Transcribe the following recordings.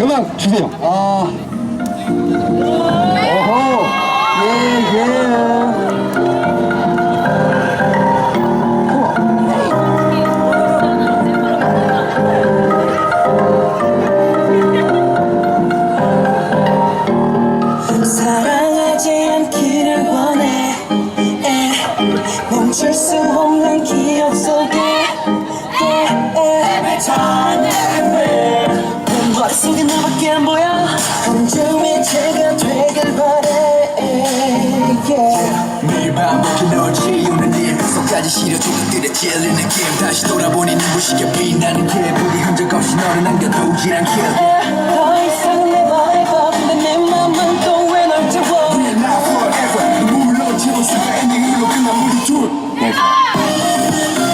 음악 주세요. 아. 오호. 예, 예. 사랑하지 않기를 원해 에, 멈출 수 yeah. 매일 반복해 널 지우는 일 뱃속까지 시려 조각들에 찔리는 느낌. 다시 돌아보니 눈부시게 빛나는 길 우리 흔적 없이 너를 남겨두질 않길 더 이상 내 말에 바쁜데 내 맘은 또왜널 태워? We're not forever. 눈물로 채웠을까 엔딩으로 끝난 우리 둘. 머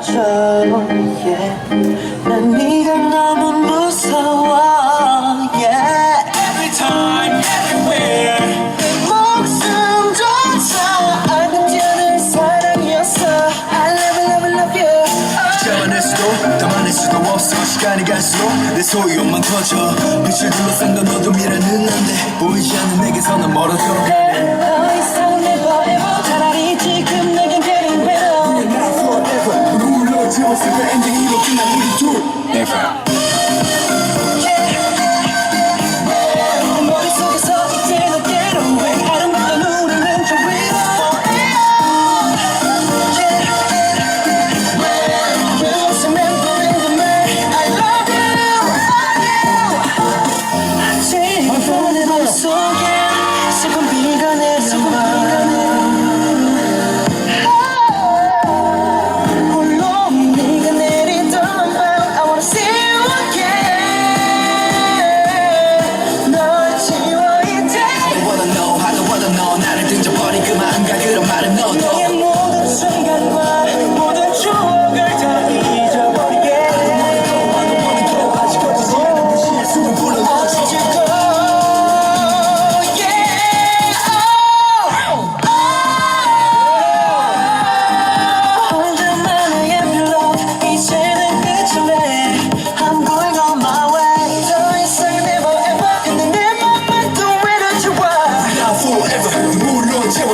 떠나가줘 yeah. 난 네가 너무 무서워. Yeah. Every time everywhere. 목숨조차 알지 않은 사랑이었어. I love you love you love you. 잡아낼 수도 담아낼 수도 없어. 시간이 갈수록 내 소유욕만 커져. 빛을 둘러싼 건 어둠이라는 안돼. 보이지 않는 내게서는 멀어져 가네 더 이상 never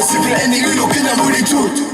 si plaît, ni une, aucune amour, ni tout.